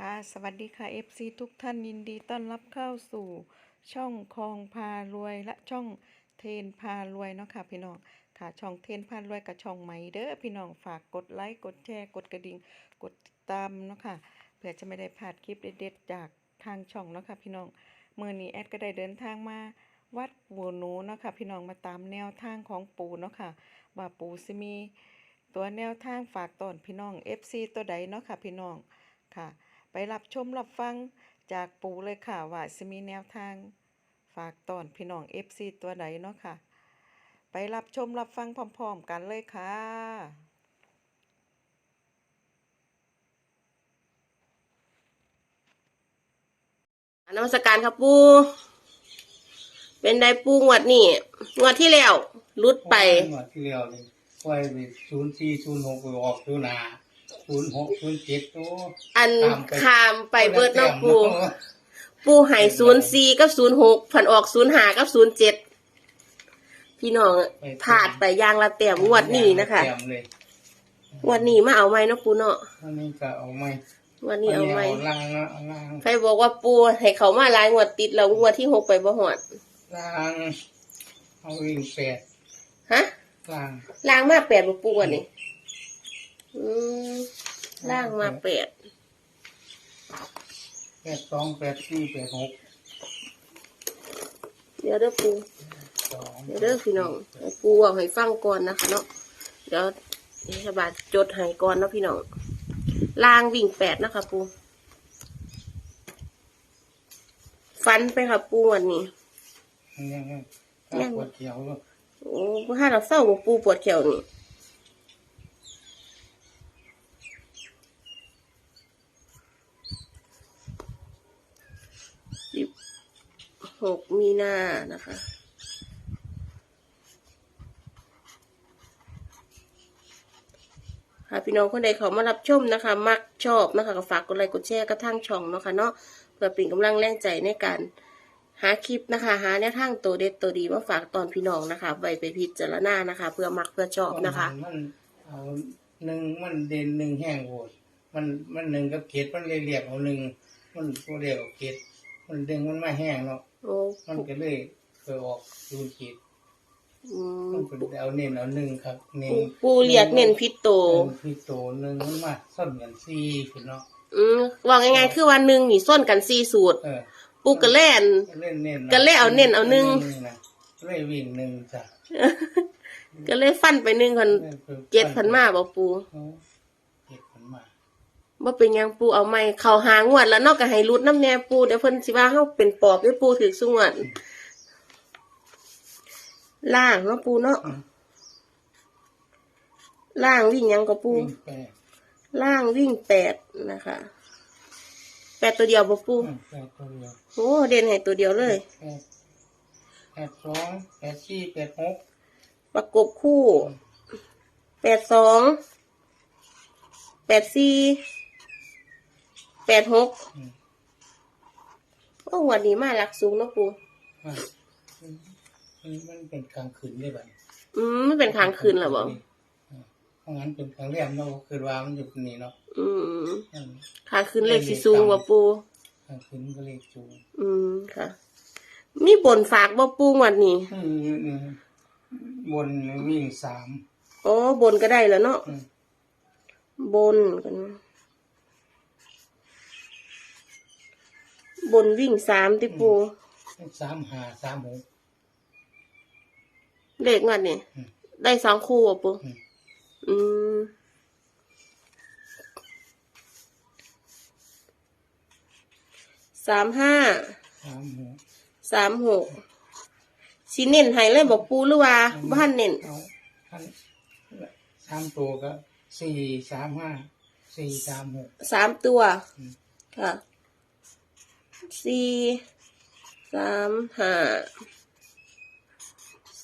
ค่ะสวัสดีค่ะ FC ทุกท่านยินดีต้อนรับเข้าสู่ช่องคลองพารวยและช่องเทนพารวยเนาะค่ะพี่น้องค่ะช่องเทนพารวยกับช่องใหม่เด้อพี่น้องฝากกดไลค์กดแชร์กดกระดิ่งกดติดตามเนาะค่ะเพื่อจะไม่ได้พลาดคลิปเด็ดๆจากทางช่องเนาะค่ะพี่น้องเมื่อนี้แอดก็ได้เดินทางมาวัดปู่หนูเนาะค่ะพี่น้องมาตามแนวทางของปู่เนาะค่ะว่าปู่สิมี ตัวแนวทางฝากตอนพี่น้อง FC ตัวใดเนาะค่ะพี่น้องค่ะ ไปรับชมรับฟังจากปูเลยค่ะว่าจะมีแนวทาง ฝากตอนพี่น้อง FC ตัวใดเนาะค่ะ ไปรับชมรับฟังพร้อมๆ กันเลยค่ะนมัสการครับปู เป็นไดปูงวดนี่งวดที่แล้วรุดไป หมดที่เรียวนี่ไว้ไปศูนย์สี่ศูนย์หกไปออกศูนย์ห้า ศูนย์หกศูนย์เจ็ดโอ้อันตามไปขามไปเบิดเนาะปูปูใหายศูนย์สี่กับศูนย์หกผันออกศูนย์ห้ากับศูนย์เจ็ดพี่น้องพลาดไปอยางละแต้มงวดนี้นะคะเตรียมเลยงวดนี้มาเอาไหมเนาะปูเนาะอันนี้ก็เอาไม่งวันนี้เอาไหมล่างนะเอาล่างใครบอกว่าปูให้เขามาหลายงวดติดแล้วงวดที่หกไปบ่หอดล่างเอาวิ่งแปดฮะล่างล่างมาแปดบ่ปูอันนี้ อืมล่างมาแปดแปดสองแปดสี่แปดหกเดี๋ยวเด้อปูสองเดี๋ยวเด้อพี่น้องให้ปูเอาให้ฟังก่อนนะคะเนาะเดี๋ยวนี่ฉบาจดให้ก่อนเนาะพี่น้องลางวิ่งแปดนะคะ ปูฟันไปค่ะปูวันนี้ยังไงยังปวดเขียวโอ้ถ้าเราเศร้าบ่ปูปวดแขวนี่ 6 มีนานะคะ ค่ะพี่น้องคนใดขอมารับชมนะคะ มักชอบนะคะก็ฝากกดไลค์กดแชร์กระทั่งช่องเนาะคะ่ะเนาะเพื่อเป็นกำลังแรงใจในการหาคลิปนะคะ หาแนวทางตัวเด็ดตัวดีมาฝากตอนพี่น้องนะคะไว้ไปพิจารณานะคะ เพื่อมักเพื่อชอบนะคะมันเอาหนึ่งมันเด่นหนึ่งแห้งโหดมันมันหนึ่งกับเกล็ดมันเรียบๆเอาหนึ่งมันตัวเดียวกล็ดมันเด่งมันไม่แห้งเนาะ โอ้มันก็เลยไปออกดูเกตอืมมันเป็นเอาเน้นเอาหนึ่งครับเน้นปูปูเรียกเน้นพิษโตพี่โตหนึ่งมันมาส้นกันสี่คุณเนาะอืมว่าง่ายๆคือวันหนึ่งนี่ส้นกันสี่สูตร เออปูกระแล่น เล่นเน้นก็เลยเอาเน้นเอาหนึ่งนะเลยวิ่งหนึ่งจ้ะก็เลยฟันไปหนึ่งคนเจ็ดพันมาบอกปูเอาเจ็ดพันมา ว่าเป็นหยังปูเอาไม่เขาหางวดแล้วเนอกจากให้รุดน้ำแน่ปูเดี๋ยวเพิ่นสิว่าเฮาเป็นปอบให้ปูถือสงวนล่างเนาะปูเนาะล่างวิ่งหยังกับปูวิ่งแปดล่างวิ่งแปดนะคะแปดตัวเดียวบ่ปูอืมแปดตัวเดียวโอ้เด่นให้ตัวเดียวเลย แปดแปดสองแปดสี่แปดหกประกบคู่แปดสองแปดสี่ แปดหกอืม โอ้วันนี้มาหลักสูงเนาะปูอะมันมันเป็นกลางคืนได้ไหมอืมไม่เป็นค้างคืนเหรอบ่เพราะงั้นเป็นกลางแรมเนาะคือว่ามันอยู่นี่เนาะอืมอืมค้างคืนเลขสิสูงบ่ปู กลางคืนก็เลยจูงอืมค่ะ มีบนฝากบ่ปูงวันนี้อืมอืมบนวิ่งสามอ๋อบนก็ได้แล้วเนาะ อืมบนกันนะ บนวิ่งสามติปูสามหาสามหกเลขงวันนี้อืมได้สองคู่อะปูอืมอืมสามห้าสามหกสามหกสิเน้นให้เลยบอกปูหรือว่าบ้านเน้นเอาอันสามตัวก็สี่สามห้าสี่สามหกสามตัวอืมค่ะ สี่สามห้า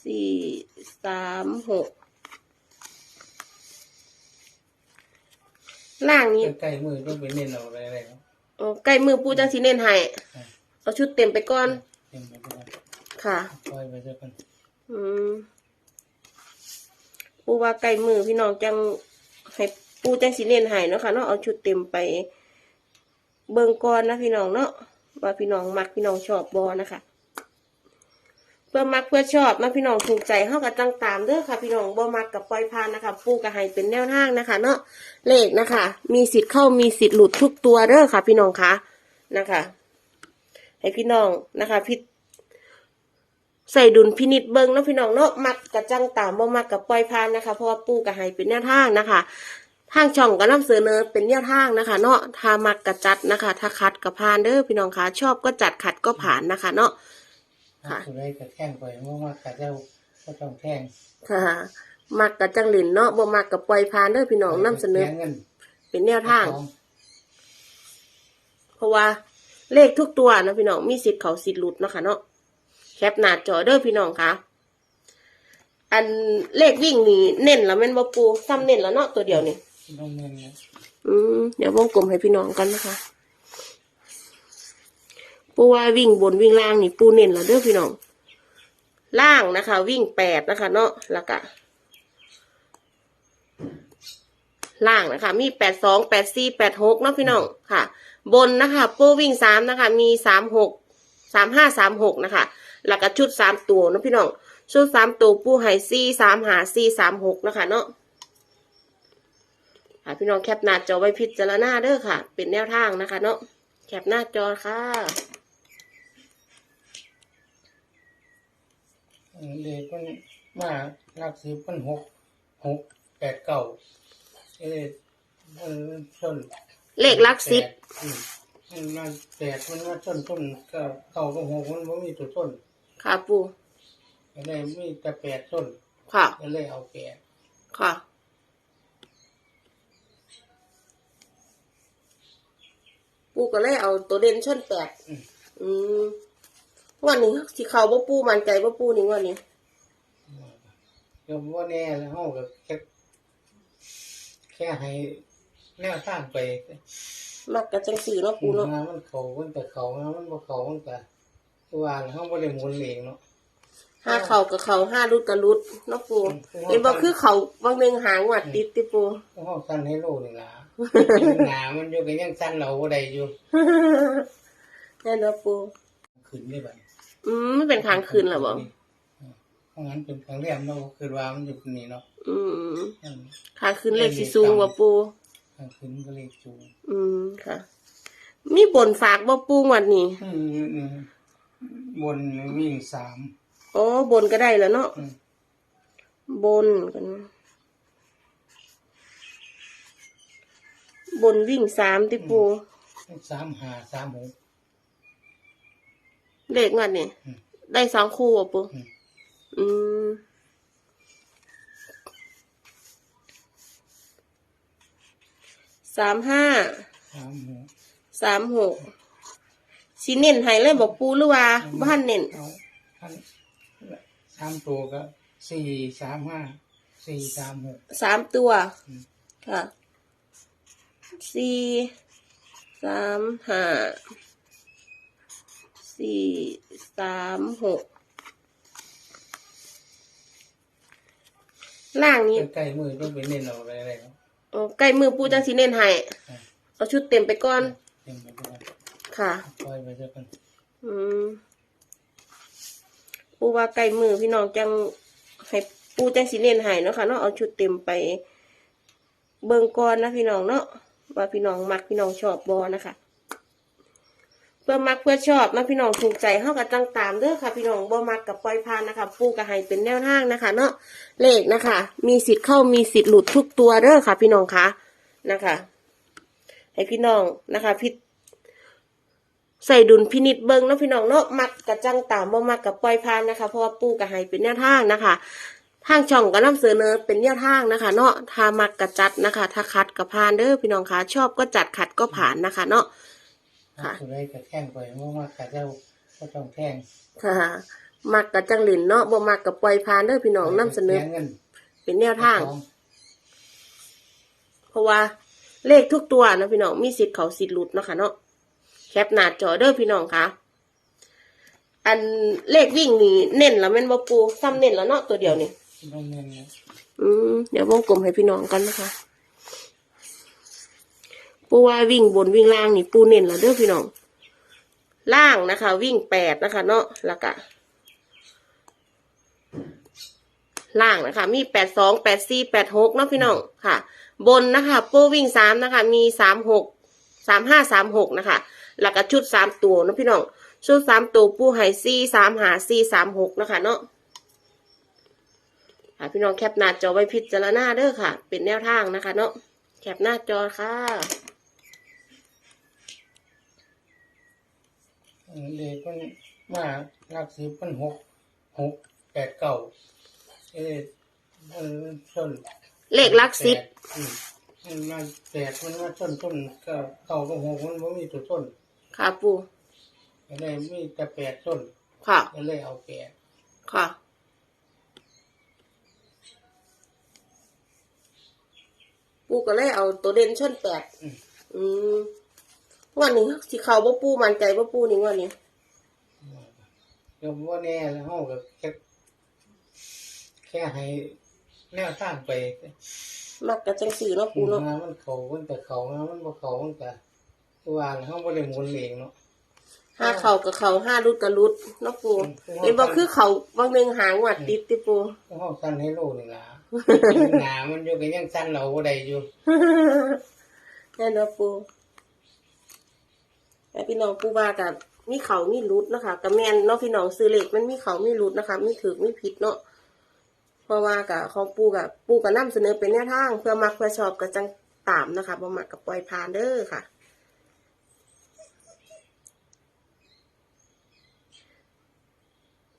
สี่สามหกล่างนี้ใกล้ๆมือต้องไปเน้นเอาอะไรอะไรครับโอ้ใกล้มือปูจังสิเน้นให้อะเอาชุดเต็มไปก่อน เต็มไปหมดค่ะปล่อยไปซะกันอืมปูว่าไก่มือพี่น้องจังให้ปูจังสิเน้นให้เนาะค่ะเนาะเอาชุดเต็มไป เบิ่งก่อนนะพี่น้องเนาะ ว่าพี่น้องมักพี่น้องชอบบอนะคะ เพื่อมักเพื่อชอบนะพี่น้องถูกใจเฮากับจังตามเด้อค่ะ พี่น้องบ่มักกับปล่อยผ่านนะคะปูกระให้เป็นแนวทางนะคะ เนาะเลขนะคะ มีสิทธิ์เข้ามีสิทธิ์หลุดทุกตัวเด้อค่ะ พี่น้องคะนะคะให้พี่น้องนะคะพิใส่ดุลพินิจเบิงเนาะพี่น้องเนาะมักกับจังตามบ่มักกับปล่อยผ่านนะคะเพราะว่าปูกระให้เป็นแนวทางนะคะ ทางช่องก็นำเสนอเป็นแนวทางนะคะ เนาะถ้ามักกะจัดนะคะ ถ้าคัดกับผ่านเด้อพี่น้องคะชอบก็จัดขัดก็ผ่านนะคะ เนาะค่ะสุดเลยก็แท่งไปเพราะว่ากัดเจ้าก็ต้องแท่งค่ะมักกะจังหลินเนาะบ่มักกับปล่อยผ่านเด้อพี่น้องนำเสนอสียเงินเป็นแนวทาง เพราะว่าเลขทุกตัวนะพี่น้องมีสิทธิ์เขาสิทธิ์หลุดเนาะคะเนาะแคปหน้าจอเด้อพี่น้องคะอันเลขวิ่งนี่เน้นแล้วแม่นบ่ปูซ้ำเน้นแล้วเนาะตัวเดียวนี่ ต้องเงินนะอืมเดี๋ยววงกลมให้พี่น้องกันนะคะ ปูว่าวิ่งบนวิ่งล่างนี่ปูเน้นล้วเด้อพี่น้อง ล่างนะคะ วิ่งแปดนะคะ เนาะแล้วก็ล่างนะคะ มีแปดสองแปดสี่แปดหกเนาะพี่น้องค่ะ บนนะคะปูวิ่งสามนะคะ มีสามหกสามห้าสามหกนะคะแล้วก็ชุดสามตัวเนาะพี่น้อง ชุดสามตัวปูไห่สี่สามหาสี่สามหกนะคะ เนาะ พี่น้องแคปหน้าจอไว้พิจารณาเด้อค่ะ เป็นแนวทางนะคะ เนาะแคปหน้าจอค่ะเด็กมันมาลักสิบมันหกหกแปดเก้าเอ้ยมันชนเลขหลักสิบอืมมันมาแปดมันมาชนต้นก็เก้าก็หกมันไม่มีตัวต้น ค่ะปูก็เลยมีแต่แปดต้น ค่ะก็เลยเอาแปดค่ะ ปูก็เลยเอาตัวเด่นชนแปดอืมงวันนี้สิเขาบ่ปูมันใจบ่ปูนี่งวันนี้ก็ว่าแน่แล้วเขาก็แค่แค่ให้แนวทางไปมักกะจังสีเนาะปูเนาะงานมันเขามันแต่เขางานมันบ่เขามันแต่คือว่าเขาบ่ได้หมุนเองเนาะห้าเข่ากับเข่าห้ารุดกับรุดเนาะปูเห็นบ่คือเขาบางหนึงหางวัดติดติปูเขาสั้นให้โลนี่ล่ะ หนามันอยู่ก็ยังสั้นเราบ่ได้อยู่แน่นอนปูขึ้นได้บัดอืมมันเป็นค้างคืนเหรอบ่เพราะงั้นเป็นครั้งแรกเราะคือว่ามันอยู่นี่เนาะอืมนั่นค้างคืนเลขสิสูงกว่ปูครั้งขึ้นก็เลยจูงอืมค่ะ มีบนฝากบ่ปูงวันนี้อืมอืมบนวิ่งสามอ๋อบนก็ได้แล้วเนาะอืม บนกัน บนวิ่งสามติปูสามห้าสามหกเลขวันนี้อืมได้สองคู่อะปูอืมอืมสามห้าสามหกสามหกสิเน้นให้เลยบอกปูหรือว่าบ้านเน้นเอาอันสามตัวก็สี่สามห้าสี่สามหกสามตัวอืมค่ะ สี่สามห้าสี่สามหกล่างนี้ใกล้ๆมือต้องไปเน้นเอาอะไรอะไรเนาะอ๋อใกล้มือปูจังสิเน้นให้อะเอาชุดเต็มไปก่อน เต็มไปด้วยค่ะปล่อยไปเจอกันอืมปูว่าไก่มือพี่น้องจังให้ปูจังสิเน้นให้เนาะค่ะเนาะเอาชุดเต็มไป เบิ่งก่อนนะพี่น้องเนาะ ว่าพี่น้องมักพี่น้องชอบบอนะคะ เพื่อมักเพื่อชอบนะพี่น้องถูกใจเฮากับจังตามเด้อค่ะ พี่น้องบ่มักกับปล่อยผ่านนะคะปูก็ให้เป็นแนวทางนะคะ เนาะเลขนะคะ มีสิทธิ์เข้ามีสิทธิ์หลุดทุกตัวเด้อค่ะ พี่น้องคะนะคะ ให้พี่น้องนะคะพิใส่ดุลพินิจเบิงเนาะพี่น้องเนาะมักกะจังตามบ่มักกับปล่อยผ่านนะคะ เพราะว่าปู่กะให้เป็นแนวทางนะคะ ทางช่องก็นำเสนอเป็นแนวทางนะคะ เนาะถ้ามักกะจัดนะคะ ถ้าคัดกะผ่านเด้อพี่น้องคะชอบก็จัดขัดก็ผ่านนะคะ เนาะค่ะสุดเลยก็แท่งไปเพราะว่ากัดเจ้าก็ต้องแท่งค่ะมักกะจังหลินเนาะบ่มักกับปล่อยผ่านเด้อพี่น้องนำเสนอสียเงินเป็นแนวทาง เพราะว่าเลขทุกตัวนะพี่น้องมีสิทธิ์เขาสิทธิ์หลุดเนาะค่ะเนาะแคปหน้าจอเด้อพี่น้องคะอันเลขวิ่งนี่เน้นแล้วแม่นบ่ปูซ้ำเน้นแล้วเนาะตัวเดียวนี่ต้ อืมเดี๋ยววงกลมให้พี่น้องกันนะคะ ปูว่าวิ่งบนวิ่งล่างนี่ปูเน้นแล้วเด้อพี่น้อง ล่างนะคะ วิ่งแปดนะคะ เนาะแล้วก็ล่างนะคะ มีแปดสองแปดสี่แปดหกเนาะพี่น้องค่ะ บนนะคะปูวิ่งสามนะคะ มีสามหกสามห้าสามหกนะคะแล้วก็ชุดสามตัวเนาะพี่น้อง ชุดสามตัวปูไห่สี่สามหาสี่สามหกนะคะ เนาะ ค่ะพี่น้องแคปหน้าจอไว้พิจารณาเด้อค่ะ เป็นแนวทางนะคะ เนาะแคปหน้าจอค่ะเลขมันมาหลักสิบมันหกหกแปดเก้าเอ้มันต้นเลขหลักสิบแปดอืมมันมาแปดมันมาต้นต้นเก้าเก้ากับหกมันไม่มีตัวต้นค่ะปูก็เลยมีแต่แปดต้นค่ะก็เลยเอาแปดค่ะ ปูก็เลยเอาตัวเด่นชนแปดอืมอืมงวันนี้ที่เขาบ่ปูมันใจบ่ปูนี่งวันนี้ก็ว่าแน่แล้วเขาก็แค่แค่ให้แนวทางไปมักกะจังสีเนาะปูเนาะมามันเขามันแต่เขานะมันบ่เขามันแต่ตัวอ่านเขาบ่ได้หมุนเองเนาะห้าเขากับเขาห้ารุดกับรุดเนาะปูอืมเห็นบอกคือเขาบางหนึ่งหางวัดติดติปูเขาสั้นให้โลนี่ล่ะ หนามันอยู่ก็ยังสั้นเราบ่ได้อยู่นั่นเนาะปูแต่พี่น้องปูว่ากับมีเขามีรุดนะคะกับแมนเนาะพี่น้องซื้อเหล็กมันมีเขามีรุดนะคะม่ถือม่ผิดเนาะเพราะว่ากับของปูกับปูกับนํเสนอเป็นแนวทาง เพื่อมักเพื่อชอบกับจังตามนะคะบ่มักกับปล่อยผ่านเด้อค่ะ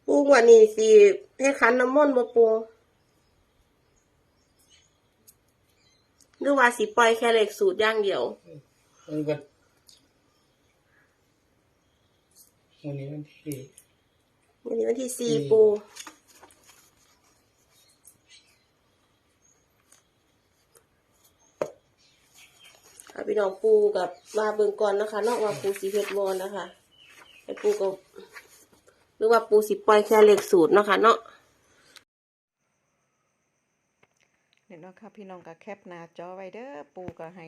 ปูว่านี้สิให้คันน้ำมนต์บ่ปู หรือว่าสิปล่อยแค่เลขสูตรอย่างเดียวมันก็วันนี้มันที่วันนี้วันที่สี่อืมปูค่ะพี่น้องปูกับมาเบิ่งก่อนนะคะนอกว่าปูสีเพชรวอนนะคะไอ้ปูก็หรือว่าปูสิปล่อยแค่เลขสูตรเนาะคะเนาะ เนี่ยเนาะค่ะพี่น้องก็แคปหน้าจอไว้เด้อปูก็ให้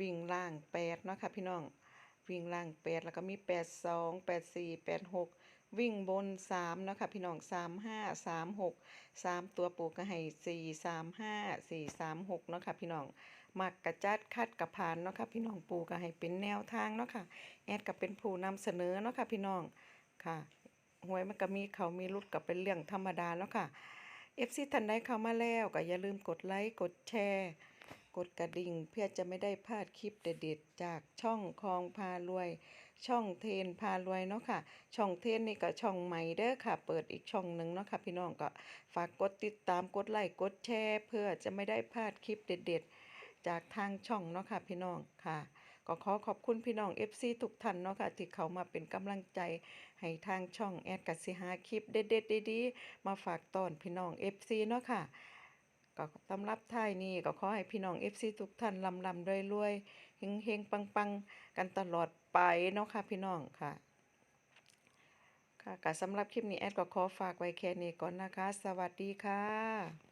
วิ่งล่างแปดเนาะค่ะพี่น้องวิ่งล่างแปดแล้วก็มีแปดสองแปดสี่แปดหกวิ่งบนสามเนาะค่ะพี่น้องสามห้าสามหกสามตัวปูก็ให้สี่สามห้าสี่สามหกเนาะค่ะพี่น้องมักกระจัดคัดกระพานเนาะค่ะพี่น้องปูก็ให้เป็นแนวทางเนาะค่ะแอดก็เป็นผู้นำเสนอเนาะค่ะพี่น้องค่ะหวยมันก็มีเขามีรุดก็เป็นเรื่องธรรมดาแล้วค่ะ เอฟซีท่านใดเข้ามาแล้วก็อย่าลืมกดไลค์กดแชร์ กดกระดิ่งเพื่อจะไม่ได้พลาดคลิปเด็ดๆจากช่องคลองพารวย ช่องเทนพารวยเนาะค่ะ ช่องเทนนี่ก็ช่องใหม่เด้อค่ะ เปิดอีกช่องหนึ่งเนาะค่ะพี่น้องก็ฝากกดติดตามกดไลค์กดแชร์ เพื่อจะไม่ได้พลาดคลิปเด็ด ๆ จากทางช่องเนาะค่ะพี่น้องค่ะ ก็ขอขอบคุณพี่น้อง FC ทุกท่านเนาะค่ะที่เขามาเป็นกำลังใจ ให้ทางช่องแอดกัสิหาคลิปเด็ดๆดีๆมาฝากตอนพี่น้อง FC เนาะค่ะก็สำหรับท้ายนี้ก็ขอให้พี่น้อง FC ทุกท่านลำลำรวยรวยๆเฮงเฮงปังปังๆกันตลอดไปเนาะค่ะพี่น้องค่ะค่ะก็สำหรับคลิปนี้แอดก็ขอฝากไว้แค่นี้ก่อนนะคะ สวัสดีค่ะ